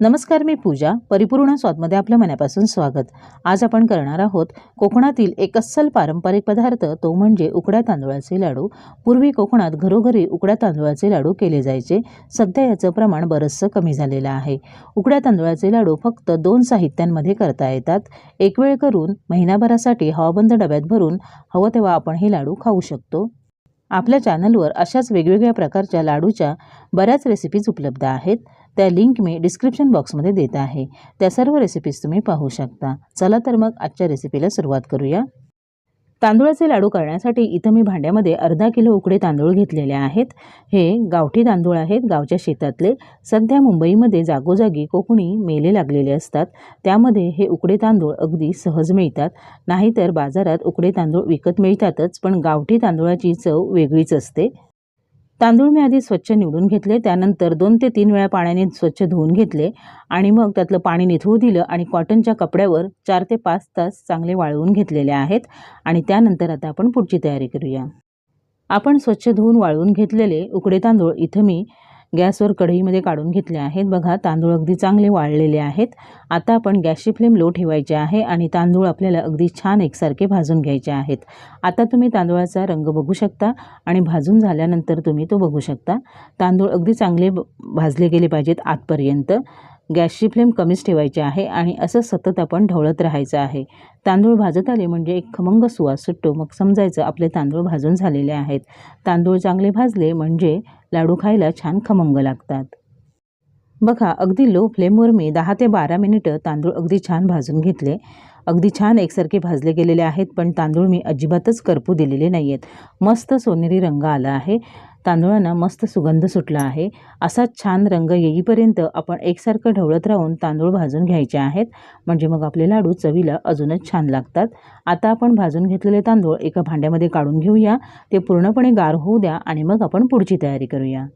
नमस्कार मी पूजा परिपूर्ण स्वादमध्ये आपलं मनापासून स्वागत. आज आपण करणार आहोत कोकणातील एक अस्सल पारंपरिक पदार्थ तो म्हणजे उकड्या तांदूळाचे लाडू. पूर्वी कोकणात घरोघरी उकड्या तांदूळाचे लाडू केले जायचे. सध्या याचं प्रमाण बरंचसं कमी झालेलं आहे. उकड्या तांदूळाचे लाडू फक्त दोन साहित्यांमध्ये करता येतात. एक वेळ करून महिनाभरासाठी हवाबंद डब्यात भरून हवं तेव्हा आपण हे लाडू खाऊ शकतो. आपल्या चॅनलवर अशाच वेगवेगळ्या प्रकारच्या लाडूच्या बऱ्याच रेसिपीज उपलब्ध आहेत. त्या लिंक मी डिस्क्रिप्शन बॉक्समध्ये देत आहे. त्या सर्व रेसिपीज तुम्ही पाहू शकता. चला तर मग आजच्या रेसिपीला सुरुवात करूया. तांदूळाचे लाडू करण्यासाठी इथं मी भांड्यामध्ये अर्धा किलो उकडे तांदूळ घेतलेले आहेत. हे गावठी तांदूळ आहेत. गावच्या शेतातले. सध्या मुंबईमध्ये जागोजागी कोकणी मेले लागलेले असतात. त्यामध्ये हे उकडे तांदूळ अगदी सहज मिळतात. नाहीतर बाजारात उकडे तांदूळ विकत मिळतातच पण गावठी तांदूळाची चव वेगळीच असते. तांदूळ मी आधी स्वच्छ निवडून घेतले त्यानंतर दोन ते तीन वेळा पाण्याने स्वच्छ धुवून घेतले आणि मग त्यातलं पाणी निथळू दिलं आणि कॉटनच्या कपड्यावर चार ते पाच तास चांगले वाळवून घेतलेले आहेत आणि त्यानंतर आता आपण पुढची तयारी करूया. आपण स्वच्छ धुवून वाळवून घेतलेले उकडे तांदूळ इथं मी गॅसवर कढईमध्ये काढून घेतले आहेत. बघा तांदूळ अगदी चांगले वाळलेले आहेत. आता आपण गॅसची फ्लेम लो ठेवायची आहे आणि तांदूळ आपल्याला अगदी छान एकसारखे भाजून घ्यायचे आहेत. आता तुम्ही तांदूळाचा रंग बघू शकता आणि भाजून झाल्यानंतर तुम्ही तो बघू शकता. तांदूळ अगदी चांगले भाजले गेले पाहिजेत आतपर्यंत. गॅसची फ्लेम कमीच ठेवायची आहे आणि असं सतत आपण ढवळत राहायचं आहे. तांदूळ भाजत आले म्हणजे एक खमंग सुवास सुटतो मग समजायचं आपले तांदूळ भाजून झालेले आहेत. तांदूळ चांगले भाजले म्हणजे लाडू खायला छान खमंग लागतात. बघा अगदी लो फ्लेमवर मी दहा ते बारा मिनिटं तांदूळ अगदी छान भाजून घेतले. अगदी छान एकसारखे भाजले गेलेले आहेत पण तांदूळ मी अजिबातच करपू दिलेले नाही आहेत मस्त सोनेरी रंग आला आहे. तांदूळांना मस्त सुगंध सुटला आहे. असाच छान रंग येईपर्यंत आपण एकसारखं ढवळत राहून तांदूळ भाजून घ्यायचे आहेत. म्हणजे मग आपले लाडू चवीला अजूनच छान लागतात. आता आपण भाजून घेतलेले तांदूळ एका भांड्यामध्ये काढून घेऊया. ते पूर्णपणे गार होऊ द्या आणि मग आपण पुढची तयारी करूया.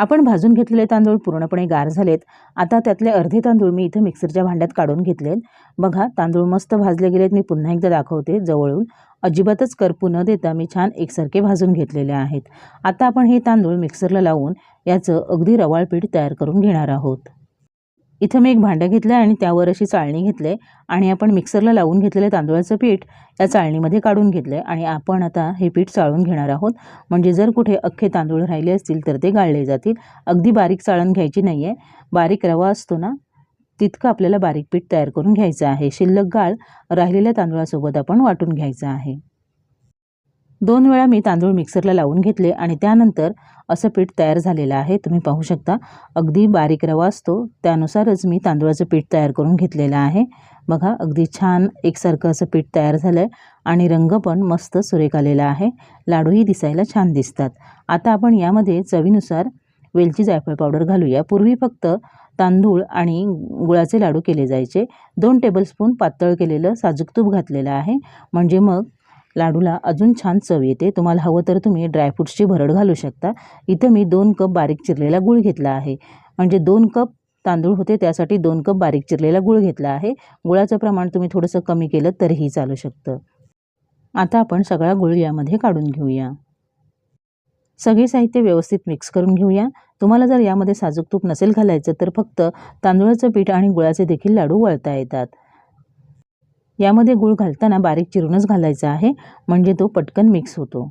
आपण भाजून घेतलेले तांदूळ पूर्णपणे गार झालेत. आता त्यातले अर्धे तांदूळ मी इथं मिक्सरच्या भांड्यात काढून घेतलेत. बघा तांदूळ मस्त भाजले गेलेत. मी पुन्हा एकदा दाखवते जवळून. अजिबातच करपू न देता मी छान एकसारखे भाजून घेतलेले आहेत. आता आपण हे तांदूळ मिक्सरला लावून याचं अगदी रवाळ पीठ तयार करून घेणार आहोत. इथं मी एक भांडं घेतलं आणि त्यावर अशी चाळणी घेतले आणि आपण मिक्सरला लावून घेतलेलं तांदूळाचं पीठ. या चाळणीमध्ये काढून घेतलं आणि आपण आता हे पीठ चाळून घेणार आहोत. म्हणजे जर कुठे अख्खे तांदूळ राहिले असतील तर ते गाळले जातील. अगदी बारीक चाळण घ्यायची नाही आहे बारीक रवा असतो ना तितकं आपल्याला बारीक पीठ तयार करून घ्यायचं आहे. शिल्लक गाळ राहिलेल्या तांदूळासोबत आपण वाटून घ्यायचं आहे. दोन वेळा मी तांदूळ मिक्सरला लावून घेतले आणि त्यानंतर असं पीठ तयार झालेलं आहे. तुम्ही पाहू शकता अगदी बारीक रवा असतो. त्यानुसारच मी तांदूळाचं पीठ तयार करून घेतलेलं आहे. बघा अगदी छान एकसारखं असं पीठ तयार झालं आहे आणि रंग पण मस्त सुरेख आलेला आहे. लाडूही दिसायला छान दिसतात. आता आपण यामध्ये चवीनुसार वेलची जायफळ पावडर घालूया. पूर्वी फक्त तांदूळ आणि गुळाचे लाडू केले जायचे. दोन टेबलस्पून पातळ केलेलं साजूक तूप घातलेलं आहे. म्हणजे मग लाडूला अजून छान चव येते. तुम्हाला हवं तर तुम्ही ड्रायफ्रूट्सची भरड घालू शकता. इथं मी दोन कप बारीक चिरलेला गूळ घेतला आहे. म्हणजे दोन कप तांदूळ होते त्यासाठी दोन कप बारीक चिरलेला गूळ घेतला आहे. गुळाचं प्रमाण तुम्ही थोडंसं कमी केलं तरीही चालू शकतं. आता आपण सगळा गुळ यामध्ये काढून घेऊया. सगळे साहित्य व्यवस्थित मिक्स करून घेऊया. तुम्हाला जर यामध्ये साजूक तूप नसेल घालायचं तर फक्त तांदूळाचं पीठ आणि गुळाचे देखील लाडू वळता येतात. यामध्ये गूळ घालताना बारीक चिरूनच घालायचा आहे म्हणजे तो पटकन मिक्स होतो.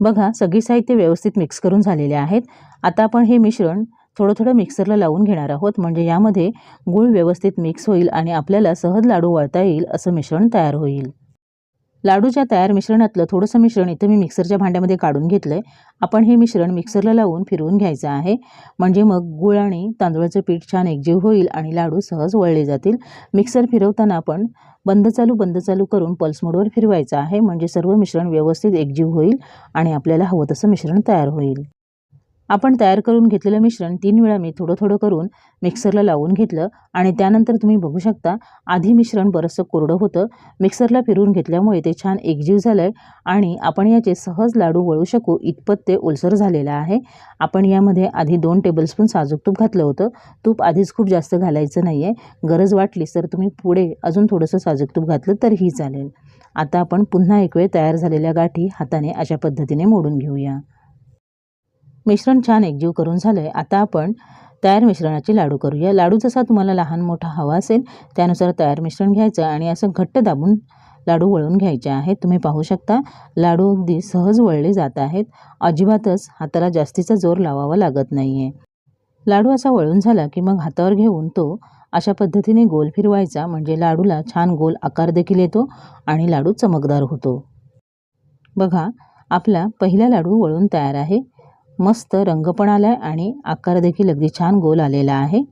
बघा सगळी साहित्य व्यवस्थित मिक्स करून झालेले आहेत. आता आपण हे मिश्रण थोडं थोडं मिक्सरला लावून घेणार आहोत म्हणजे यामध्ये गूळ व्यवस्थित मिक्स होईल आणि आपल्याला सहज लाडू वळता येईल असं मिश्रण तयार होईल. लाडूच्या तयार मिश्रणातलं थोडंसं मिश्रण इथं मी मिक्सरच्या भांड्यामध्ये काढून घेतलं आहे आपण हे मिश्रण मिक्सरला लावून फिरवून घ्यायचं आहे. म्हणजे मग गूळ आणि तांदूळाचं पीठ छान एकजीव होईल आणि लाडू सहज वळले जातील. मिक्सर फिरवताना आपण बंद चालू बंद चालू करून पल्स मोडवर फिरवायचं आहे. म्हणजे सर्व मिश्रण व्यवस्थित एकजीव होईल आणि आपल्याला हवं तसं मिश्रण तयार होईल. आपण तयार करून घेतलेलं मिश्रण तीन वेळा मी थोडं थोडं करून मिक्सरला लावून घेतलं आणि त्यानंतर तुम्ही बघू शकता आधी मिश्रण बरंचसं कोरडं होतं. मिक्सरला फिरवून घेतल्यामुळे ते छान एकजीव झालं आहे आणि आपण याचे सहज लाडू वळू शकू इतपत ते ओलसर झालेलं आहे. आपण यामध्ये आधी दोन टेबलस्पून साजूक तूप घातलं होतं. तूप आधीच खूप जास्त घालायचं नाही आहे गरज वाटली तर तुम्ही पुढे अजून थोडंसं साजूक तूप घातलं तरीही चालेल. आता आपण पुन्हा एक वेळ तयार झालेल्या गाठी हाताने अशा पद्धतीने मोडून घेऊया. मिश्रण छान एकजीव करून झालं आहे आता आपण तयार मिश्रणाचे लाडू करूया. लाडू जसा तुम्हाला लहान मोठा हवा असेल त्यानुसार तयार मिश्रण घ्यायचं आणि असं घट्ट दाबून लाडू वळून घ्यायचे आहेत. तुम्ही पाहू शकता लाडू अगदी सहज वळले जात आहेत. अजिबातच हाताला जास्तीचा जोर लावावा लागत नाही आहे लाडू असा वळून झाला की मग हातावर घेऊन तो अशा पद्धतीने गोल फिरवायचा म्हणजे लाडूला छान गोल आकार देखील येतो आणि लाडू चमकदार होतो. बघा आपला पहिला लाडू वळून तयार आहे. मस्त रंग पण आला आहे आणि आकार देखील अगदी छान गोल आलेला आहे.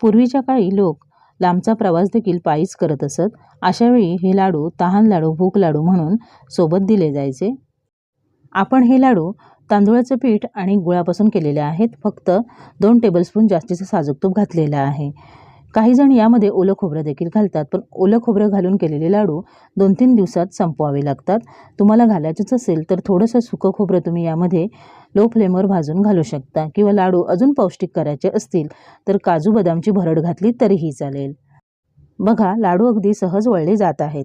पूर्वीच्या काळी लोक लांबचा प्रवास देखील पायीच करत असत. अशावेळी हे लाडू तहान लाडू भूक लाडू म्हणून सोबत दिले जायचे. आपण हे लाडू तांदूळाचं पीठ आणि गुळापासून केलेले आहेत. फक्त दोन टेबलस्पून जास्तीचं साजूक तूप घातलेलं आहे. काही जण यामध्ये ओलं खोबरं देखील घालतात पण ओलं खोबरं घालून केलेले लाडू दोन तीन दिवसात संपवावे लागतात. तुम्हाला घालायचंच असेल तर थोडंसं सुकं खोबरं तुम्ही यामध्ये लो फ्लेमवर भाजून घालू शकता किंवा लाडू अजून पौष्टिक करायचे असतील तर काजू बदामची भरड घातली तरीही चालेल. बघा लाडू अगदी सहज वळले जात आहेत.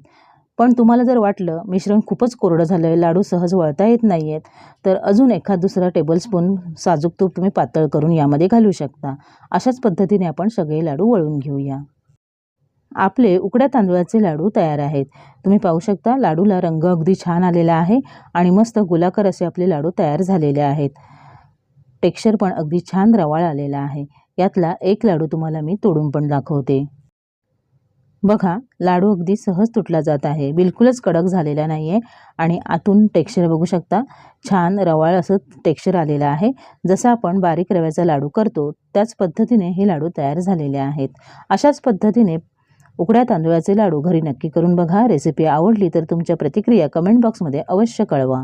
पण तुम्हाला जर वाटलं मिश्रण खूपच कोरडं झालं आहे लाडू सहज वळता येत नाही आहेत तर अजून एखाद दुसरा टेबलस्पून साजूक तूप तुम्ही पातळ करून यामध्ये घालू शकता. अशाच पद्धतीने आपण सगळे लाडू वळून घेऊया. आपले उकड्या तांदूळाचे लाडू तयार आहेत. तुम्ही पाहू शकता लाडूला रंग अगदी छान आलेला आहे आणि मस्त गोलाकार असे आपले लाडू तयार झालेले आहेत. टेक्स्चर पण अगदी छान रवाळ आलेला आहे. यातला एक लाडू तुम्हाला मी तोडून पण दाखवते. बघा लाडू अगदी सहज तुटला जात आहे. बिलकुलच कडक झालेला नाही आहे आणि आतून टेक्स्चर बघू शकता. छान रवाळ असं टेक्स्चर आलेलं आहे. जसं आपण बारीक रव्याचा लाडू करतो त्याच पद्धतीने हे लाडू तयार झालेले आहेत. अशाच पद्धतीने उकड्या तांदूळाचे लाडू घरी नक्की करून बघा. रेसिपी आवडली तर तुमच्या प्रतिक्रिया कमेंट बॉक्समध्ये अवश्य कळवा.